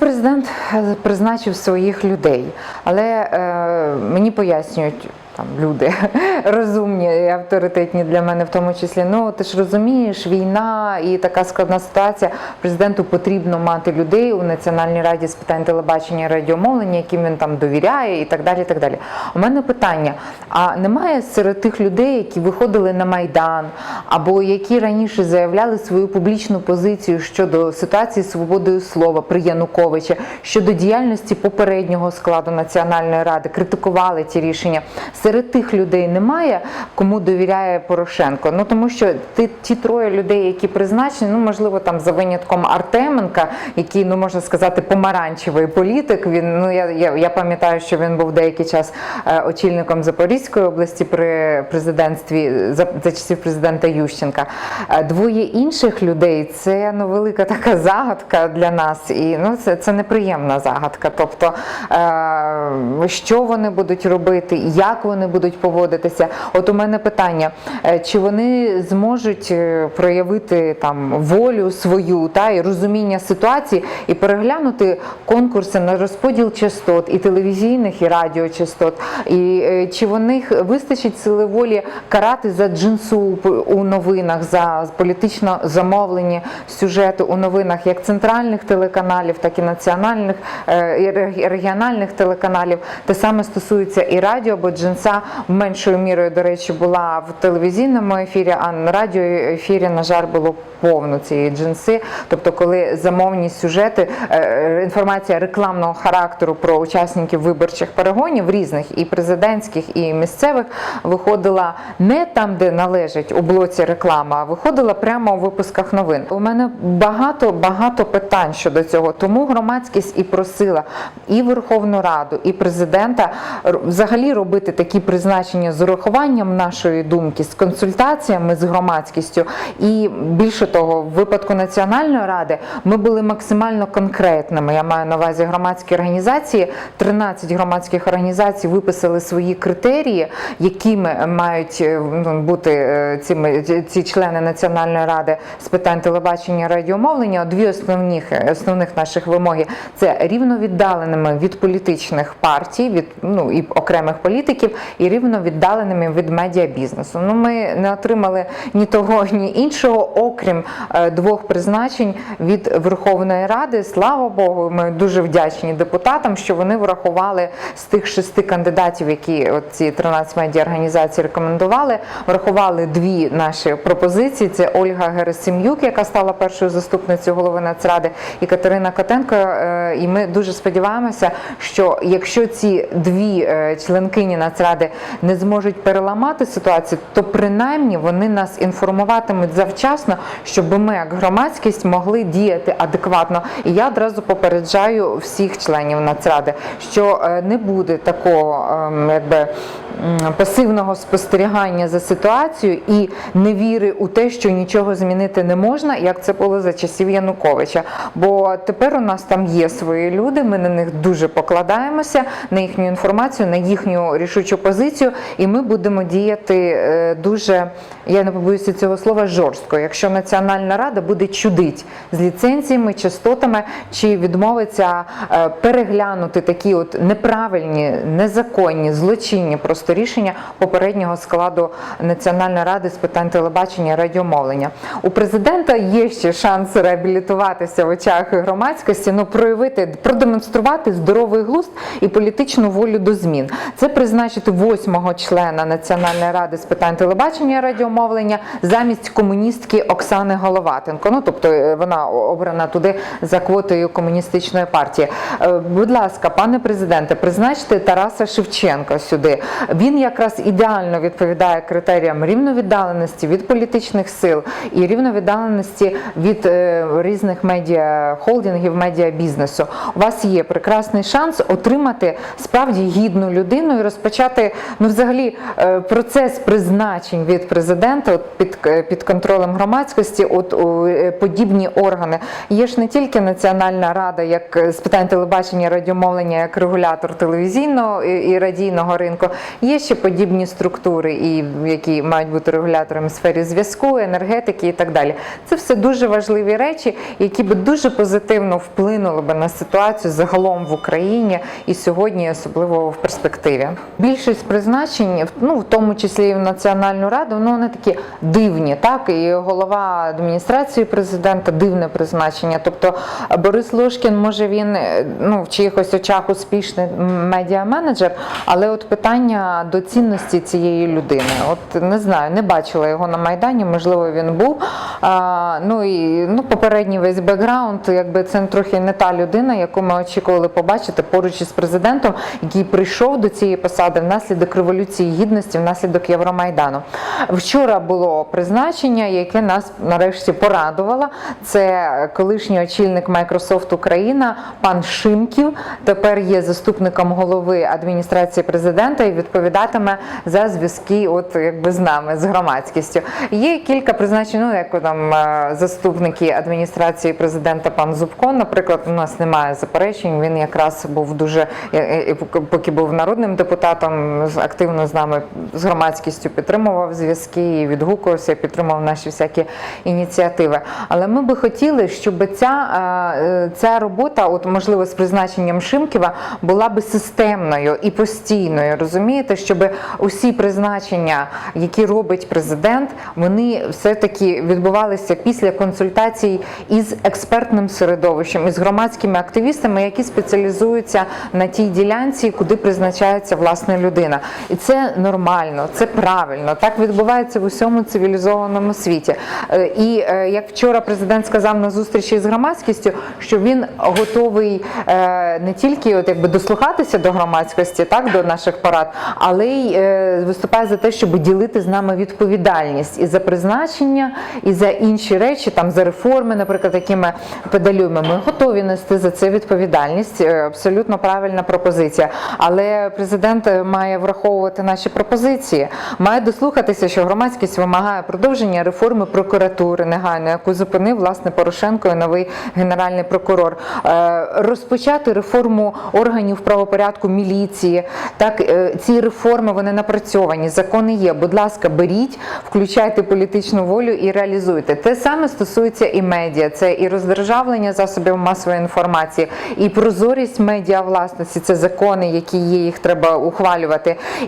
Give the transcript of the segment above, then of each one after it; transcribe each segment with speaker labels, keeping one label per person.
Speaker 1: Президент е, призначив своїх людей, але е, мені пояснюють. Там люди розумні і авторитетні для мене, в тому числі. Ну ти ж розумієш, війна і така складна ситуація. Президенту потрібно мати людей у Національній раді з питань телебачення і радіомовлення, яким він там довіряє, і так далі. І так далі. У мене питання: а немає серед тих людей, які виходили на майдан, або які раніше заявляли свою публічну позицію щодо ситуації з свободою слова при Януковича, щодо діяльності попереднього складу Національної ради, критикували ті рішення. Серед тих людей немає, кому довіряє Порошенко. Ну тому що ти ті троє людей, які призначені, ну можливо, там за винятком Артеменка, який, ну можна сказати, помаранчевий політик. Він ну я, я, я пам'ятаю, що він був деякий час е, очільником Запорізької області при президентстві за, за часів президента Ющенка. Е, Двоє інших людей це ну велика така загадка для нас, і ну це, це неприємна загадка. Тобто, е, що вони будуть робити, як вони будуть поводитися. От у мене питання: е, чи вони зможуть е, проявити там волю свою та і розуміння ситуації і переглянути конкурси на розподіл частот і телевізійних, і радіочастот, і е, чи в них вистачить сили волі карати за джинсу у новинах, за політично замовлені сюжети у новинах як центральних телеканалів, так і національних і регіональних телеканалів. Те саме стосується і радіо, бо джинса меншою мірою, до речі, була в телевізійному ефірі, а на радіоефірі, на жаль, було повно цієї джинси. Тобто, коли замовні сюжети, е, інформація рекламного характеру про учасників виборчих перегонів різних і президентських, і місцевих виходила не там, де належить у блоці реклама, а виходила прямо у випусках новин. У мене багато багато питань щодо цього. Тому громадськість і просила і Верховну Раду, і президента взагалі робити такі призначення з урахуванням нашої думки, з консультаціями з громадськістю. І більше того, в випадку Національної ради ми були максимально конкретними. Я маю на увазі громадські організації. 13 громадських організацій виписали свої критерії, якими мають е, ну, бути е, ці, ці члени Національної ради з питань телебачення радіомовлення. Дві основних, основних наших вимоги це рівновіддаленими від політичних партій, від ну і окремих політиків, і рівновіддаленими від медіабізнесу. Ну ми не отримали ні того, ні іншого, окрім е, двох призначень від Верховної Ради. Слава Богу, ми дуже вдячні депутатам, що вони врахували з тих шести кандидатів, які от ці 13 медіаорганізацій рекомендували. Врахували дві наші пропозиції: це Ольга Герасим'юк, яка стала першою заступницею голови Нацради, і Катерина Котенко. Е, І ми дуже сподіваємося, що якщо ці дві е, членкині Нацради не зможуть переламати ситуацію, то принаймні вони нас інформуватимуть завчасно, щоб ми, як громадськість, могли діяти адекватно. І я одразу попереджаю всіх членів Нацради, що е, не буде такого ем, якби пасивного спостерігання за ситуацією і невіри у те, що нічого змінити не можна, як це було за часів Януковича. Бо тепер у нас там є свої люди, ми на них дуже покладаємося, на їхню інформацію, на їхню рішучу позицію, і ми будемо діяти е, дуже, я не побоюся цього слова, жорстко. Якщо Національна рада буде чудить з ліцензіями, частотами, чи відмовиться е, переглянути такі от неправильні, незаконні, злочинні просто рішення попереднього складу Національної ради з питань телебачення і радіомовлення. У президента є ще шанс реабілітуватися в очах громадськості, ну проявити, продемонструвати здоровий глузд і політичну волю до змін. Це призначити восьмого члена Національної ради з питань телебачення і радіомовлення замість комуністки Оксани Головатенко. Ну тобто е, вона обрана туди за квотою комуністичної партії. Е, Будь ласка, пане президенте, призначте Тараса Шевченка сюди. Він якраз ідеально відповідає критеріям рівновіддаленості від політичних сил і рівновіддаленості від е, різних медіа холдингів, медіабізнесу. У вас є прекрасний шанс отримати справді гідну людину і розпочати почати ну, взагалі е, процес призначень від президента під, е, під контролем громадськості, от е, подібні органи. Є ж не тільки Національна рада, як з питань телебачення, радіомовлення, як регулятор телевізійного і, радійного ринку. Є ще подібні структури, і які мають бути регуляторами в сфері зв'язку, енергетики і так далі. Це все дуже важливі речі, які би дуже позитивно вплинули би на ситуацію загалом в Україні і сьогодні, особливо в перспективі. Більшість призначень, ну в тому числі і в Національну раду, ну вони такі дивні, так і голова адміністрації президента дивне призначення. Тобто Борис Ложкін, може він е, ну в чиїхось очах успішний медіа-менеджер, але от питання до цінності цієї людини, от не знаю, не бачила його на майдані, можливо, він був. А, ну і ну попередній весь бекграунд, якби це трохи не та людина, яку ми очікували побачити поруч із президентом, який прийшов до цієї посади внаслідок революції гідності, внаслідок Євромайдану. Вчора було призначення, яке нас нарешті порадувало. Це колишній очільник Microsoft Україна, пан Шимків. Тепер є заступником голови адміністрації президента і відповідатиме за зв'язки, от якби з нами, з громадськістю. Є кілька призначень, ну як там е, заступники адміністрації президента пан Зубко. Наприклад, у нас немає заперечень. Він якраз був дуже е, е, поки був народним депутатом, активно з нами з громадськістю підтримував зв'язки і відгукувався, підтримував наші всякі ініціативи. Але ми би хотіли, щоб ця, е, ця робота, от можливо, з призначенням Шимківа, була би системною і постійною. Розумієте, щоб усі призначення, які робить президент, вони все-таки відбувалися після консультацій із експертним середовищем, із громадськими активістами, які спеціалізуються на тій ділянці, куди призначається власне людина. І це нормально, це правильно. Так відбувається в усьому цивілізованому світі. Е, І е, як вчора президент сказав на зустрічі з громадськістю, що він готовий е, не тільки от якби дослухатися до громадськості, так до наших порад, але й виступає за те, щоб ділити з нами відповідальність і за призначення, і за інші речі, там за реформи, наприклад, які ми педалюємо. Ми готові нести за це відповідальність. Абсолютно правильна пропозиція. Але президент е, має враховувати наші пропозиції, має дослухатися, що громадськість вимагає продовження реформи прокуратури негайно, яку зупинив власне Порошенко і новий генеральний прокурор, Е, розпочати реформу органів правопорядку міліції. Так е, ці реформи вони напрацьовані, закони є. Будь ласка, беріть, включайте політичну волю і реалізуйте. Те саме стосується і медіа, це і роздержавлення засобів масової інформації, і прозорість медіа власності. Це закони, які є, їх треба ухвалювати.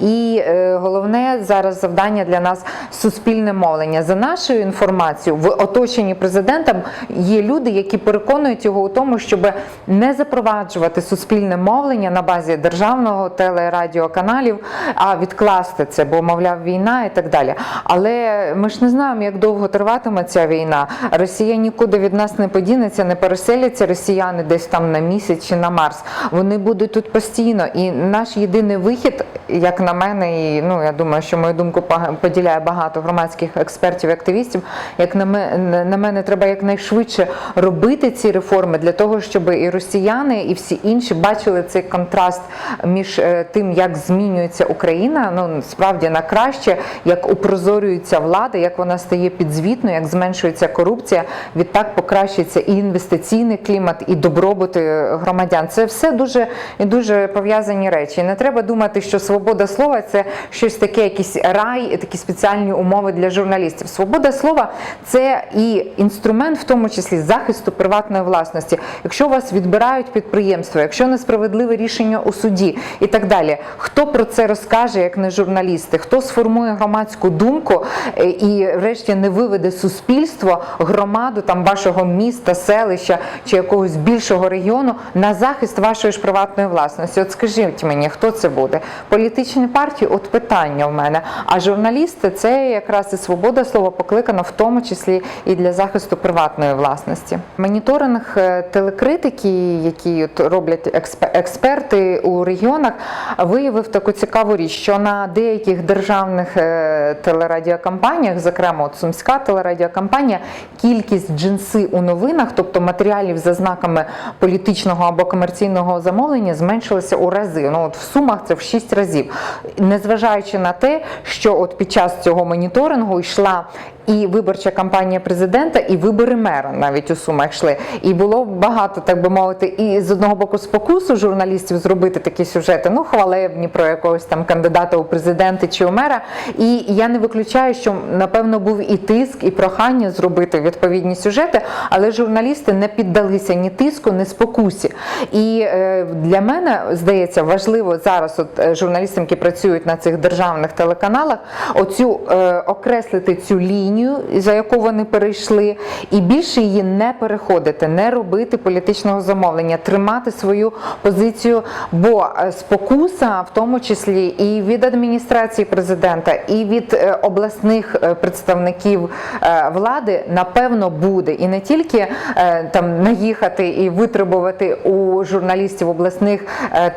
Speaker 1: І е, головне зараз завдання для нас суспільне мовлення. За нашою інформацією, в оточенні президента є люди, які переконують його у тому, щоб не запроваджувати суспільне мовлення на базі державного телерадіоканалів, а відкласти це, бо мовляв війна і так далі. Але ми ж не знаємо, як довго триватиме ця війна. Росія нікуди від нас не подінеться, не переселяться росіяни десь там на місяць чи на Марс. Вони будуть тут постійно. І наш єдиний вихід, як на мене, і ну я думаю, що мою думку поділяє багато громадських експертів і активістів. Як на мене, на мене треба якнайшвидше робити ці реформи для того, щоб і росіяни, і всі інші бачили цей контраст між е, тим, як змінюється Україна, ну справді на краще, як упрозорюється влада, як вона стає підзвітною, як зменшується корупція. Відтак покращується і інвестиційний клімат, і добробут е, громадян. Це все дуже і дуже пов'язані речі. Не треба думати, що свобода слова це щось таке, якийсь рай, такі спеціальні умови для журналістів. Свобода слова це і інструмент, в тому числі захисту приватної власності. Якщо вас відбирають підприємство, якщо несправедливе рішення у суді і так далі, хто про це розкаже, як не журналісти? Хто сформує громадську думку е, і, врешті, не виведе суспільство, громаду там вашого міста, селища чи якогось більшого регіону на захист вашої ж приватної власності? От скажіть мені, хто це буде? Політичні партії? От питання в мене. А журналісти це якраз і свобода слова покликана в тому числі і для захисту приватної власності. Моніторинг е, телекритики, які от роблять експ- експерти у регіонах, виявив таку цікаву річ, що на деяких державних е, телерадіокампаніях, зокрема от Сумська телерадіокампанія, кількість джинси у новинах, тобто матеріалів за знаками політичного або комерційного замовлення, зменшилася у рази. Ну от в сумах це в 6 шість разів, незважаючи на те, що от під час цього моніторингу йшла. І виборча кампанія президента, і вибори мера навіть у сумах йшли. І було багато, так би мовити, і з одного боку спокусу журналістів зробити такі сюжети, ну хвалебні про якогось там кандидата у президенти чи у мера. І я не виключаю, що напевно був і тиск, і прохання зробити відповідні сюжети, але журналісти не піддалися ні тиску, ні спокусі. І е, для мене здається важливо зараз, от е, журналістам, які працюють на цих державних телеканалах, оцю е, окреслити цю лінію, за яку вони перейшли, і більше її не переходити, не робити політичного замовлення, тримати свою позицію. Бо е, спокуса, в тому числі і від адміністрації президента, і від е, обласних представників влади, напевно, буде. І не тільки там наїхати і витребувати у журналістів обласних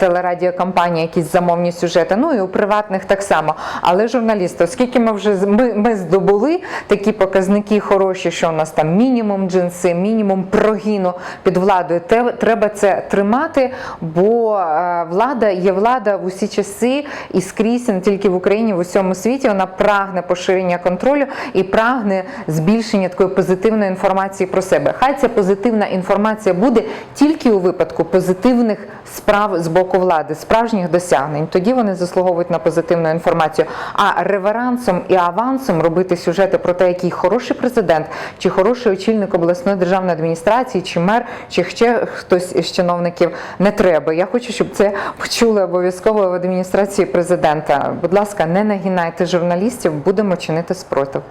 Speaker 1: телерадіокомпаній якісь замовні сюжети, ну і у приватних так само. Але журналісти, оскільки ми вже ми, ми здобули такі показники хороші, що у нас там мінімум джинси, мінімум прогіну під владою, треба це тримати, бо е, влада є влада в усі часи і скрізь, не тільки в Україні, в усьому світі. Вона прагне поширення контролю і прагне збільшення такої позитивної інформації про себе. Хай ця позитивна інформація буде тільки у випадку позитивних справ з боку влади, справжніх досягнень. Тоді вони заслуговують на позитивну інформацію. А реверансом і авансом робити сюжети про те, який хороший президент, чи хороший очільник обласної державної адміністрації, чи мер, чи ще хтось із чиновників не треба. Я хочу, щоб це почули обов'язково в адміністрації президента. Будь ласка, не нагинайте журналістів, будемо чинити спротив.